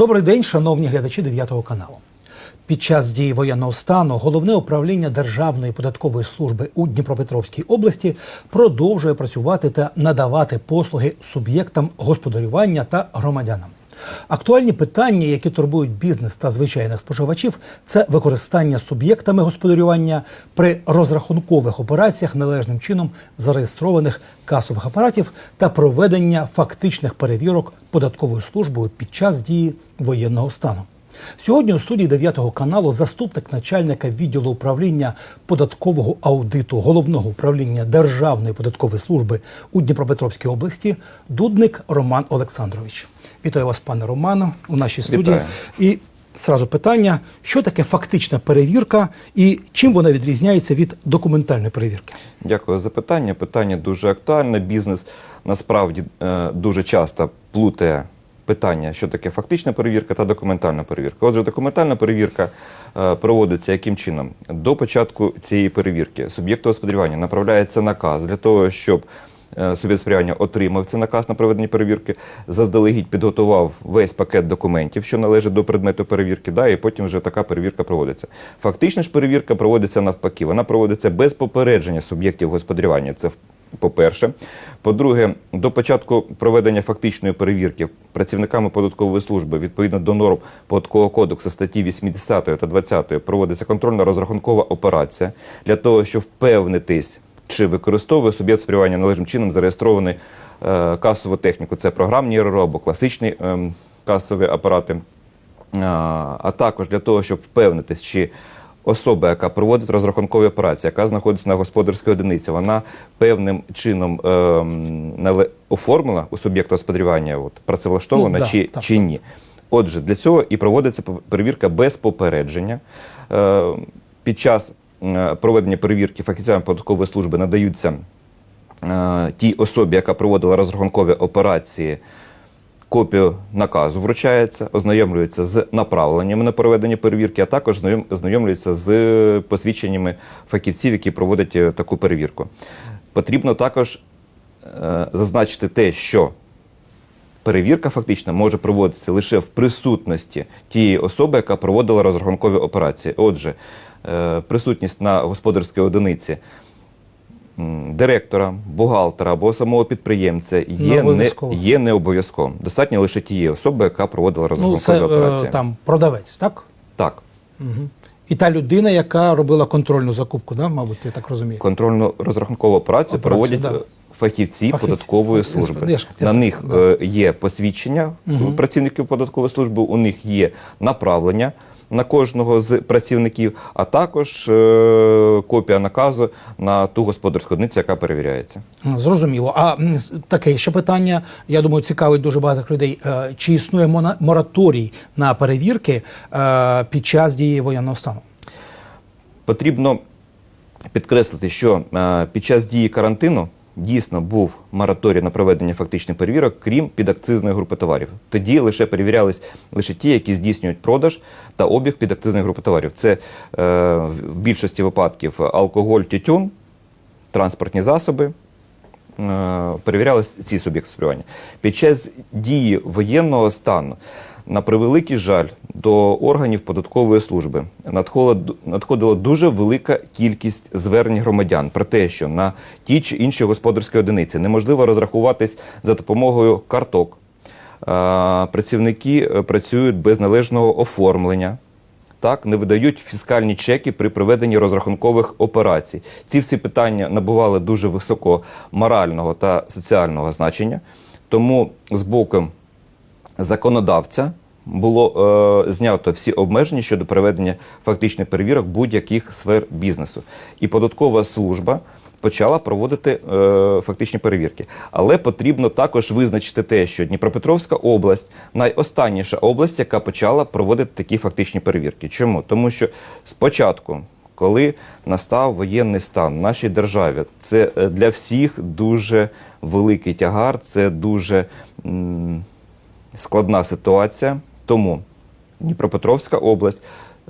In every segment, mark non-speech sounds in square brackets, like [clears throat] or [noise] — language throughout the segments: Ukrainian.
Добрий день, шановні глядачі 9 каналу. Під час дії воєнного стану головне управління Державної податкової служби у Дніпропетровській області продовжує працювати та надавати послуги суб'єктам господарювання та громадянам. Актуальні питання, які турбують бізнес та звичайних споживачів, це використання суб'єктами господарювання при розрахункових операціях належним чином зареєстрованих касових апаратів та проведення фактичних перевірок податковою службою під час дії воєнного стану. Сьогодні у студії 9 каналу заступник начальника відділу управління податкового аудиту головного управління Державної податкової служби у Дніпропетровській області Дудник Роман Олександрович. Вітаю вас, пане Романо, у нашій студії. Вітаю. І зразу питання: що таке фактична перевірка і чим вона відрізняється від документальної перевірки? Дякую за питання. Питання дуже актуальне. Бізнес насправді е, дуже часто плутає питання, що таке фактична перевірка та документальна перевірка. Отже, документальна перевірка е, проводиться яким чином? До початку цієї перевірки суб'єкту господарювання направляється наказ для того, щоб суб'єкт сприяння отримав цей наказ на проведення перевірки, заздалегідь підготував весь пакет документів, що належить до предмету перевірки, да, і потім вже така перевірка проводиться. Фактична ж перевірка проводиться навпаки. Вона проводиться без попередження суб'єктів господарювання. Це по-перше. По-друге, до початку проведення фактичної перевірки працівниками податкової служби відповідно до норм податкового кодексу статті 80 та 20 проводиться контрольно-розрахункова операція для того, щоб впевнитись, чи використовує суб'єкт спрямування належним чином зареєстрований е, касову техніку. Це програмні РРО або класичні ем, касові апарати. А, а також для того, щоб впевнитись, чи особа, яка проводить розрахункові операції, яка знаходиться на господарській одиниці, вона певним чином нале- оформила у суб'єкта господарювання, от, працевлаштована Ну, да, чи, так. чи ні. Отже, для цього і проводиться перевірка без попередження. Е, під час е, проведення перевірки фахівцями податкової служби надаються е, тій особі, яка проводила розрахункові операції, копію наказу вручається, ознайомлюється з направленнями на проведення перевірки, а також знайом- ознайомлюється з посвідченнями фахівців, які проводять е, таку перевірку. Потрібно також е, зазначити те, що перевірка фактично може проводитися лише в присутності тієї особи, яка проводила розрахункові операції. Отже, е, присутність на господарській одиниці директора, бухгалтера або самого підприємця є не, обов'язково. є не обов'язковим. Достатньо лише тієї особи, яка проводила Ну, розрахункові це е, операції. там продавець, так? Так. І та людина, яка робила контрольну закупку, да, мабуть, я так розумію. Контрольну розрахункову операцію Операцію, проводять да. е, фахівці, Фахівці. податкової служби. я ж- я На так, них да. е, є посвідчення у працівників податкової служби, у них є направлення на кожного з працівників, а також е, копія наказу на ту господарську одиницю, яка перевіряється. Зрозуміло. А таке ще питання, я думаю, цікавить дуже багатьох людей. Е, Чи існує мораторій на перевірки е, під час дії воєнного стану? Потрібно підкреслити, що під час дії карантину дійсно був мораторій на проведення фактичних перевірок, крім підакцизної групи товарів. Тоді лише перевірялись лише ті, які здійснюють продаж та обіг підакцизної групи товарів. Це е, в більшості випадків алкоголь, тютюн, транспортні засоби. е, Перевірялись ці суб'єкти споживання. Під час дії воєнного стану, на превеликий жаль, до органів податкової служби надходила, дуже велика кількість звернень громадян про те, що на ті чи інші господарські одиниці неможливо розрахуватись за допомогою карток. Працівники е, працюють без належного оформлення так не видають фіскальні чеки при проведенні розрахункових операцій. Ці всі питання набували дуже високого морального та соціального значення. Тому з боку законодавця було е, знято всі обмеження щодо проведення фактичних перевірок будь-яких сфер бізнесу. І податкова служба почала проводити е, фактичні перевірки. Але потрібно також визначити те, що Дніпропетровська область найостанніша область, яка почала проводити такі фактичні перевірки. Чому? Тому що спочатку. Коли настав воєнний стан в нашій державі, це е, для всіх дуже великий тягар, це дуже складна ситуація. Тому Дніпропетровська область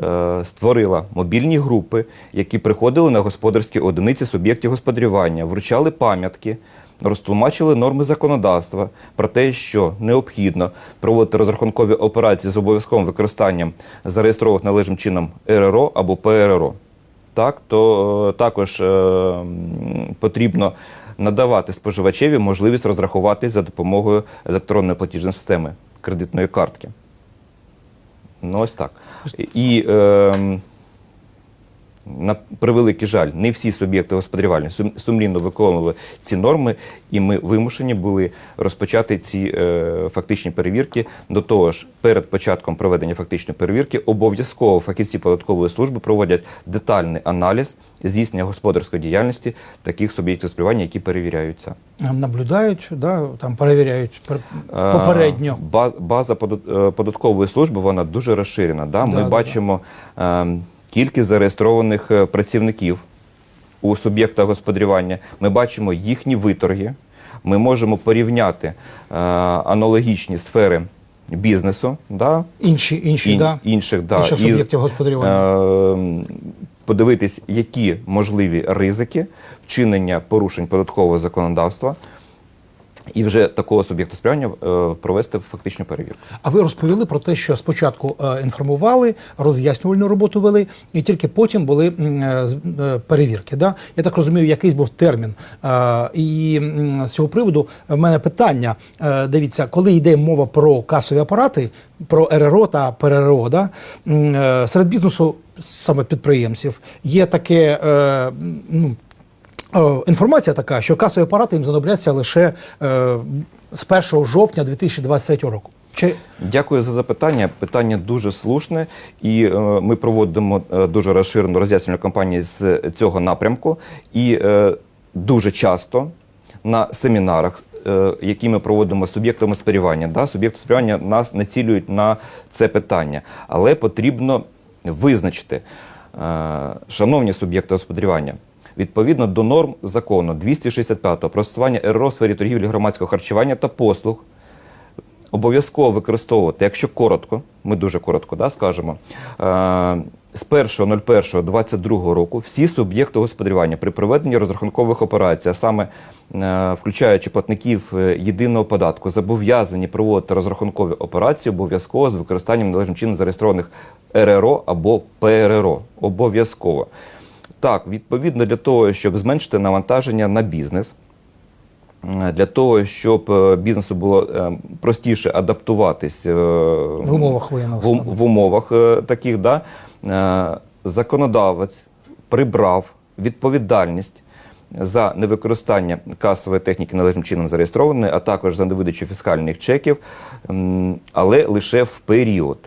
е, створила мобільні групи, які приходили на господарські одиниці суб'єктів господарювання, вручали пам'ятки, розтлумачили норми законодавства про те, що необхідно проводити розрахункові операції з обов'язковим використанням зареєстрованих належним чином РРО або ПРРО. Так, то е, також е, потрібно надавати споживачеві можливість розрахуватись за допомогою електронної платіжної системи кредитної картки. Ну, ось так. І е, на превеликий жаль, не всі суб'єкти господарювання сумлінно виконували ці норми, і ми вимушені були розпочати ці е, фактичні перевірки. До того ж, перед початком проведення фактичної перевірки обов'язково фахівці податкової служби проводять детальний аналіз здійснення господарської діяльності таких суб'єктів господарювання, які перевіряються. Наблюдають, да, там перевіряють попередньо. Е, База е, податкової служби вона дуже розширена. Да? Ми Да, да, бачимо е, кількість зареєстрованих е, працівників у суб'єкта господарювання. Ми бачимо їхні виторги. Ми можемо порівняти е, аналогічні сфери бізнесу. Да? Інші, інші, Ін- да, інших, да, інших суб'єктів господарювання. Е, подивитись, які можливі ризики вчинення порушень податкового законодавства, і вже такого суб'єкту сприяння е, провести фактичну перевірку. А ви розповіли про те, що спочатку е, інформували, роз'яснювальну роботу вели, і тільки потім були е, перевірки. Да? Я так розумію, якийсь був термін. І з цього приводу в мене питання. Дивіться, коли йде мова про касові апарати, про РРО та ПРРО, да? серед бізнесу, саме підприємців, є таке. ну, Інформація така, що касові апарати їм знадобляться лише е, з 1 жовтня 2023 року. Чи Дякую за запитання. Питання дуже слушне, і е, ми проводимо е, дуже розширену роз'яснювальну кампанію з цього напрямку. І е, дуже часто на семінарах, е, які ми проводимо з суб'єктами спорівання, да, суб'єкти спорівання нас націлюють на це питання, але потрібно визначити, е, шановні суб'єкти господарювання. Відповідно до норм закону 265 про застосування РРО в сфері торгівлі громадського харчування та послуг, обов'язково використовувати, якщо коротко, ми дуже коротко да, скажемо, е, з 1.01.22 року всі суб'єкти господарювання при проведенні розрахункових операцій, а саме е, включаючи платників е, єдиного податку, зобов'язані проводити розрахункові операції обов'язково з використанням належним чином зареєстрованих РРО або ПРРО. Обов'язково. Так, відповідно для того, щоб зменшити навантаження на бізнес, Е, Для того, щоб е, бізнесу було е, простіше адаптуватись в умовах воєнного в, в умовах таких, да, законодавець прибрав відповідальність за невикористання касової техніки належним чином зареєстрованої, а також за невидачу фіскальних чеків, але лише в період.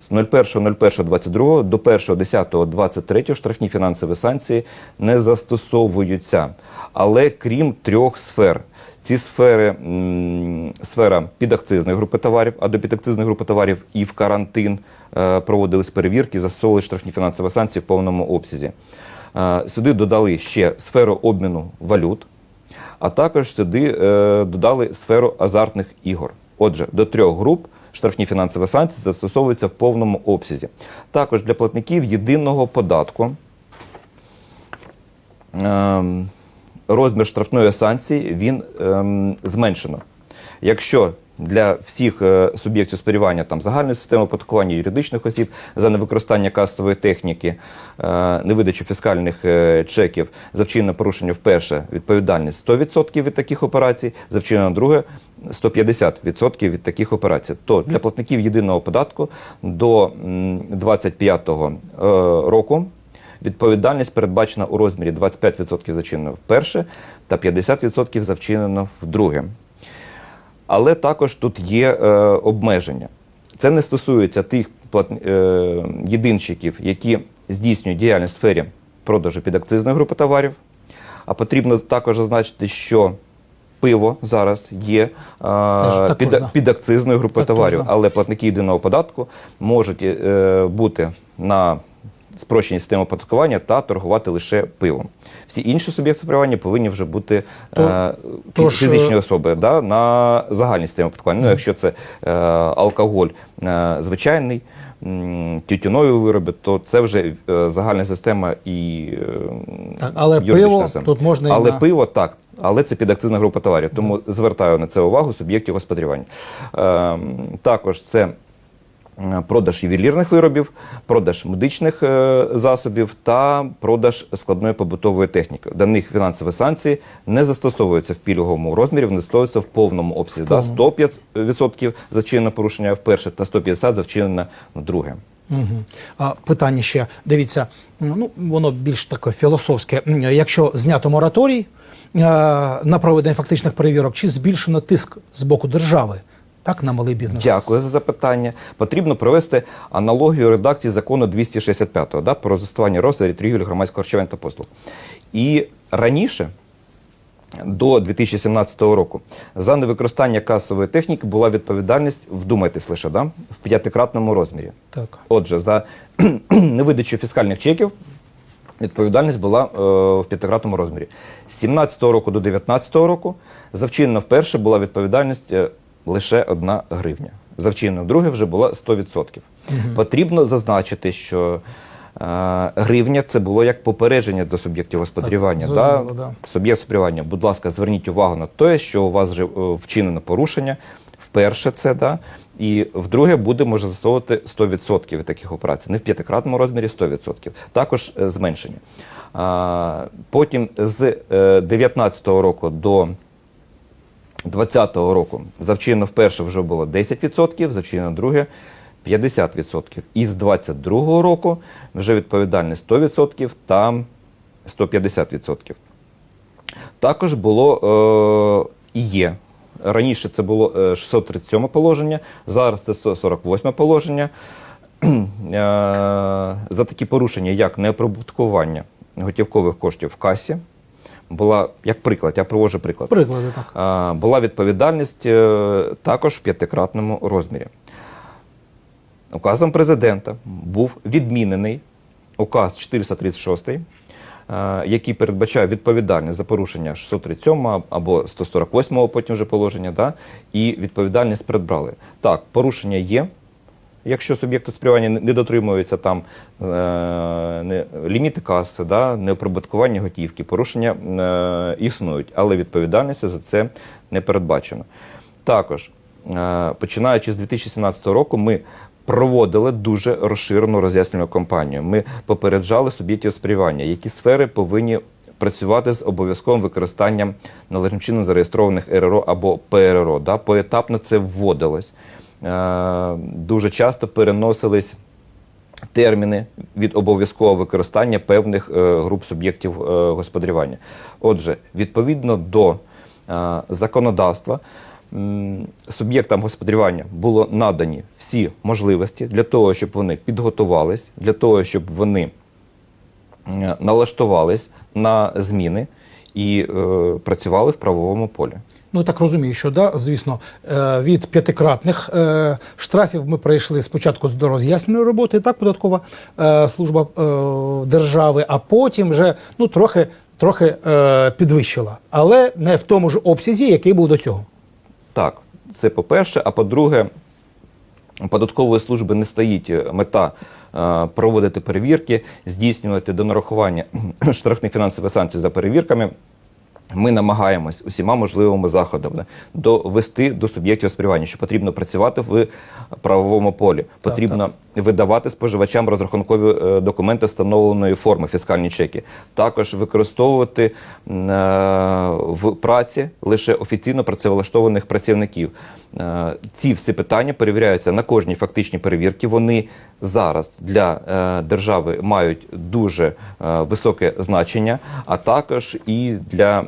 З 01.01.22 до 1.10.23 штрафні фінансові санкції не застосовуються. Але крім трьох сфер. Ці сфери сфера підакцизної групи товарів, а до підакцизної групи товарів і в карантин е, проводились перевірки, застосовували штрафні фінансові санкції в повному обсязі. Е, сюди додали ще сферу обміну валют, а також сюди е, додали сферу азартних ігор. Отже, до трьох груп штрафні фінансові санкції застосовуються в повному обсязі. Також для платників єдиного податку ем, розмір штрафної санкції він ем, зменшено. Якщо для всіх е, суб'єктів спорівання там загальної системи оподаткування юридичних осіб за невикористання касової техніки, е, невидачу фіскальних е, чеків за вчинене порушення вперше відповідальність 100% від таких операцій, за вчинене друге 150% від таких операцій. То для платників єдиного податку до м, 25-го е, року Відповідальність передбачена у розмірі 25% за вперше та 50% за вчинено вдруге. Але також тут є е, обмеження. Це не стосується тих плат... е, єдинщиків, які здійснюють діяльність в сфері продажу підакцизної групи товарів. А потрібно також зазначити, що пиво зараз є е, під, під, да. підакцизною групою товарів, але платники єдиного податку можуть е, бути на спрощені системи оподаткування та торгувати лише пивом. Всі інші суб'єкти господарювання повинні вже бути То- е, фі- фізичні е, особи да, на загальній системі оподаткування. Ну, якщо це е, алкоголь е, звичайний, тютюнові вироби, то це вже е, загальна система і е, Так, але юридична пиво система. тут можна і але на- пиво так, але це підакцизна група товарів. Тому звертаю на це увагу суб'єктів господарювання. Е, також це. Е, Продаж ювелірних виробів, продаж медичних е, засобів та продаж складної побутової техніки. До них фінансові санкції не застосовуються в пільговому розмірі, вони застосовуються в повному обсязі. Да? 105% за вчинене порушення вперше та 150% за вчинене вдруге. Угу. А, питання ще дивіться, ну воно більш таке філософське. Якщо знято мораторій е, на проведення фактичних перевірок, чи збільшено тиск з боку держави, так на малий бізнес? Дякую за запитання. Потрібно провести аналогію редакції закону 265 да, про застосування розмірі торгівлі громадського харчування та послуг. І раніше. До 2017 року за невикористання касової техніки була відповідальність, вдумайтесь лише, да, в п'ятикратному розмірі. Так. Отже, за [clears throat] невидачу фіскальних чеків відповідальність була е, в п'ятикратному розмірі. З 17 року до 19 року завчинена вперше була відповідальність е, лише 1 гривня. За вчинено вдруге вже була 100%. Потрібно зазначити, що е, гривня це було як попередження до суб'єктів господарювання. Так, да? да. Суб'єкт господарювання, будь ласка, зверніть увагу на те, що у вас вже е, вчинено порушення. Вперше це, да, і вдруге буде може застосовувати 100% від таких операцій. Не в п'ятикратному розмірі 100%. Також е, зменшення. А, потім з е, року до 20-го року за вчинено вперше вже було 10%, завчинено друге 50%. І з 22-го року вже відповідальність 100% та 150%. Також було е, і є. Раніше це було е, 637 положення, зараз це 148 положення. [clears throat] Е, За такі порушення, як неоприбуткування готівкових коштів в касі, була, як приклад, я привожу приклад. Приклади так. Була відповідальність е, також в п'ятикратному розмірі. Указом президента був відмінений указ 436, е, який передбачає відповідальність за порушення 637 або 148 потім вже положення, да, і відповідальність придбали. Так, порушення є. Якщо суб'єкт господарювання не дотримується там е, не, ліміти каси, да, неоприбуткування готівки, порушення е, існують, але відповідальності за це не передбачено. Також, е, починаючи з 2017 року, ми проводили дуже розширену роз'яснювальну кампанію. Ми попереджали суб'єктів сприймання, які сфери повинні працювати з обов'язковим використанням належним чином зареєстрованих РРО або ПРРО. Да? Поетапно це вводилось. Е, Дуже часто переносились терміни від обов'язкового використання певних е, груп суб'єктів е, господарювання. Отже, відповідно до законодавства, суб'єктам господарювання було надані всі можливості для того, щоб вони підготувались, для того, щоб вони налаштувались на зміни і е, працювали в правовому полі. Ну так розумію, що да, звісно, е, від п'ятикратних е, штрафів ми прийшли спочатку до роз'ясненої роботи, так, податкова е, служба держави, а потім вже ну трохи, трохи підвищила, але не в тому ж обсязі, який був до цього. Так, це по-перше. А по-друге, податкової служби не стоїть мета проводити перевірки, здійснювати до нарахування [clears throat] штрафних фінансових санкцій за перевірками. Ми намагаємось усіма можливими заходами довести до суб'єктів сприймання, що потрібно працювати в правовому полі. Потрібно видавати споживачам розрахункові е, документи встановленої форми, фіскальні чеки. Також використовувати е, в праці лише офіційно працевлаштованих працівників. Е, Ці всі питання перевіряються на кожній фактичній перевірці. Вони зараз для держави мають дуже високе значення, а також і для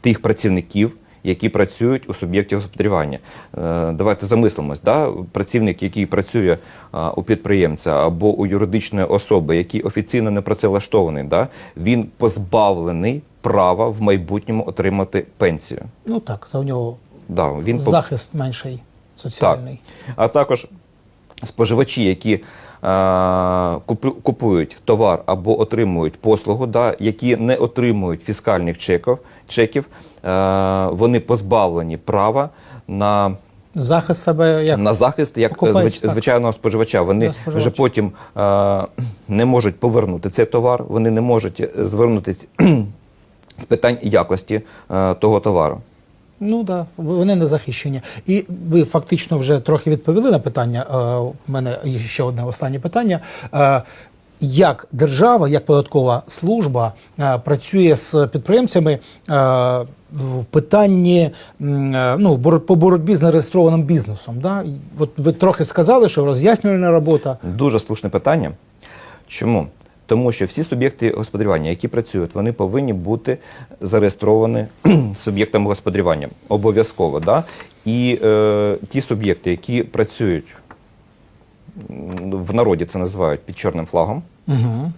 тих працівників, які працюють у суб'єкті господарювання. Е, Давайте замислимось, да? працівник, який працює у підприємця або у юридичної особи, який офіційно не працевлаштований, да? він позбавлений права в майбутньому отримати пенсію. Ну так, то у нього Да, він по- захист менший соціальний. а також споживачі, які е, купують товар або отримують послугу, да, які не отримують фіскальних чеків, чеків, е, вони позбавлені права на Захист себе як на захист як Покупець, звич- так. звичайного споживача. Вони споживач. вже потім е, [clears throat] не можуть повернути цей товар, вони не можуть е, звернутися [clears throat] з питань якості е, того товару. Ну да, вони не захищені. І ви фактично вже трохи відповіли на питання. Е, У мене є ще одне останнє питання. Е, Як держава, як податкова служба е, працює з підприємцями е, в питанні е, ну, по боротьбі з нереєстрованим бізнесом? Да? От ви трохи сказали, що роз'яснювальна робота. Дуже слушне питання. Чому? Тому що всі суб'єкти господарювання, які працюють, вони повинні бути зареєстровані суб'єктами господарювання обов'язково. Да? І е, ті суб'єкти, які працюють в народі, це називають під чорним флагом, Угу.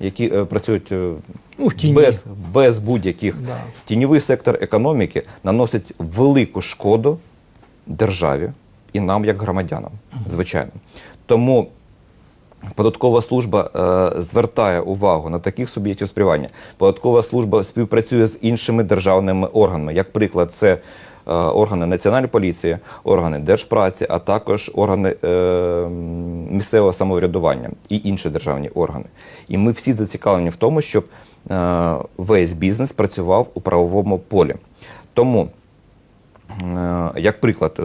які е, працюють е, Ну, без, без будь-яких Да. тіньовий сектор економіки наносить велику шкоду державі і нам, як громадянам, звичайно. Тому податкова служба е, звертає увагу на таких суб'єктів спрямування. Податкова служба співпрацює з іншими державними органами. Як приклад, це е, органи Національної поліції, органи держпраці, а також органи е, місцевого самоврядування і інші державні органи. І ми всі зацікавлені в тому, щоб е, весь бізнес працював у правовому полі. Тому Е, Як приклад, е,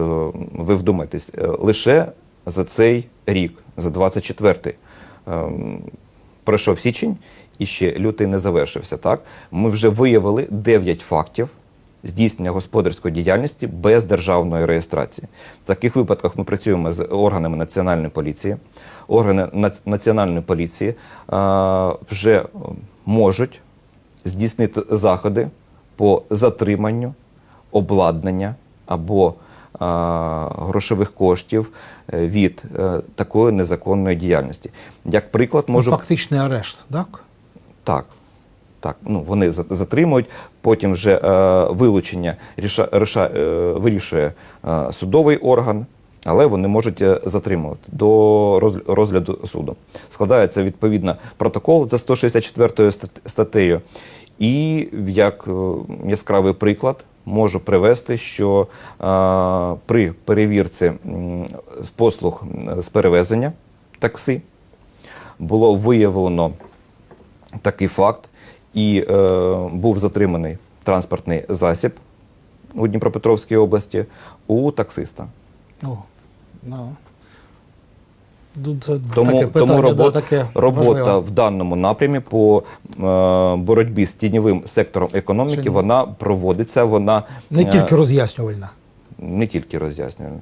ви вдумайтесь, е, лише за цей рік, за 24-й, ем, пройшов січень і ще лютий не завершився. Так? Ми вже виявили 9 фактів здійснення господарської діяльності без державної реєстрації. В таких випадках ми працюємо з органами національної поліції. Органи національної поліції е, вже можуть здійснити заходи по затриманню обладнання або грошових коштів е, від е, такої незаконної діяльності. Як приклад, можу Фактичний арешт, так? так. Так, ну вони за- затримують, потім вже е, вилучення ріша, реша, е, вирішує е, судовий орган, але вони можуть е, затримувати до роз- розгляду суду. Складається відповідно протокол за 164 стат- статтею. І як яскравий приклад можу привести, що е, при перевірці послуг з перевезення такси було виявлено такий факт, і е, був затриманий транспортний засіб у Дніпропетровській області у таксиста. О, ну. Тут це Тому, таке питання, тому робо- да, таке робота важливе. в даному напрямі по е, боротьбі з тіньовим сектором економіки вона проводиться. Вона Не е, тільки роз'яснювальна. не тільки роз'яснювальна.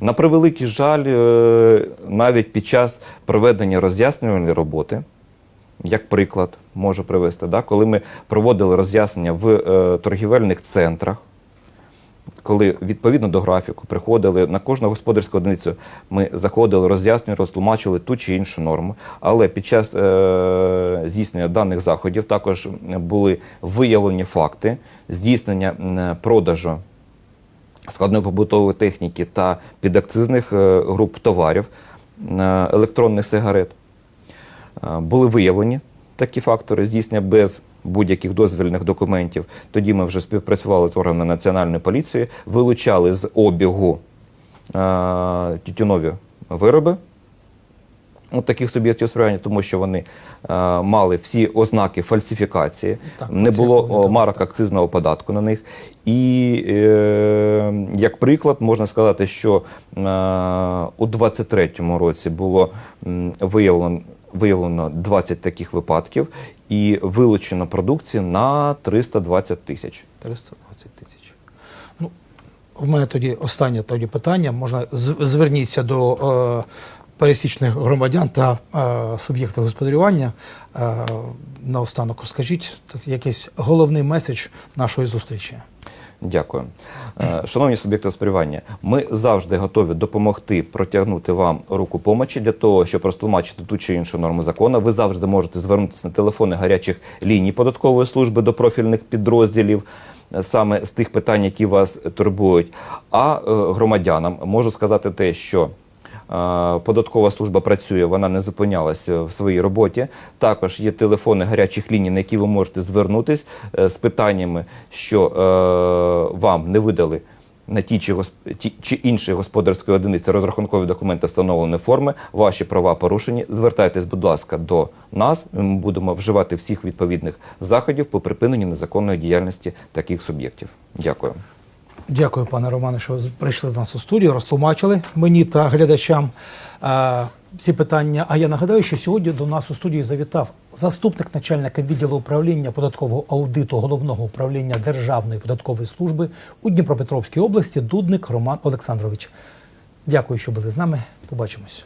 На превеликий жаль, е, навіть під час проведення роз'яснювальної роботи, як приклад можу привести, да, коли ми проводили роз'яснення в е, торгівельних центрах, коли відповідно до графіку приходили на кожну господарську одиницю, ми заходили, роз'яснювали, розтлумачили ту чи іншу норму. Але під час е, здійснення даних заходів також були виявлені факти здійснення продажу складної побутової техніки та підакцизних е, груп товарів е, електронних сигарет. Е, Були виявлені такі фактори здійснення без будь-яких дозвільних документів. Тоді ми вже співпрацювали з органами національної поліції, вилучали з обігу е, тютюнові вироби. От таких суб'єктів сприяння, тому що вони е, мали всі ознаки фальсифікації, Так, не було о, марок акцизного податку на них. І е, як приклад, можна сказати, що е, у 23-му році було виявлено, виявлено 20 таких випадків і вилучено продукції на 320 тисяч. 320 тисяч. Ну, у мене тоді останнє тоді питання. Можна зверніться до е, пересічних громадян та е, суб'єктів господарювання. Е, наостанок скажіть якийсь головний меседж нашої зустрічі. Дякую. Е, Шановні суб'єкти сприймання, ми завжди готові допомогти протягнути вам руку помочі для того, щоб розтлумачити ту чи іншу норму закону. Ви завжди можете звернутися на телефони гарячих ліній податкової служби до профільних підрозділів. е, Саме з тих питань, які вас турбують. А е, громадянам можу сказати те, що Податкова служба працює, вона не зупинялася в своїй роботі. Також є телефони гарячих ліній, на які ви можете звернутись е, з питаннями, що е, вам не видали на ті чи, гос- ті чи інші господарської одиниці розрахункові документи встановленої форми, ваші права порушені. Звертайтесь, будь ласка, до нас. Ми будемо вживати всіх відповідних заходів по припиненню незаконної діяльності таких суб'єктів. Дякую. Дякую, пане Романе, що прийшли до нас у студію, розтлумачили мені та глядачам а, ці питання. А я нагадаю, що сьогодні до нас у студії завітав заступник начальника відділу управління податкового аудиту головного управління Державної податкової служби у Дніпропетровській області Дудник Роман Олександрович. Дякую, що були з нами. Побачимось.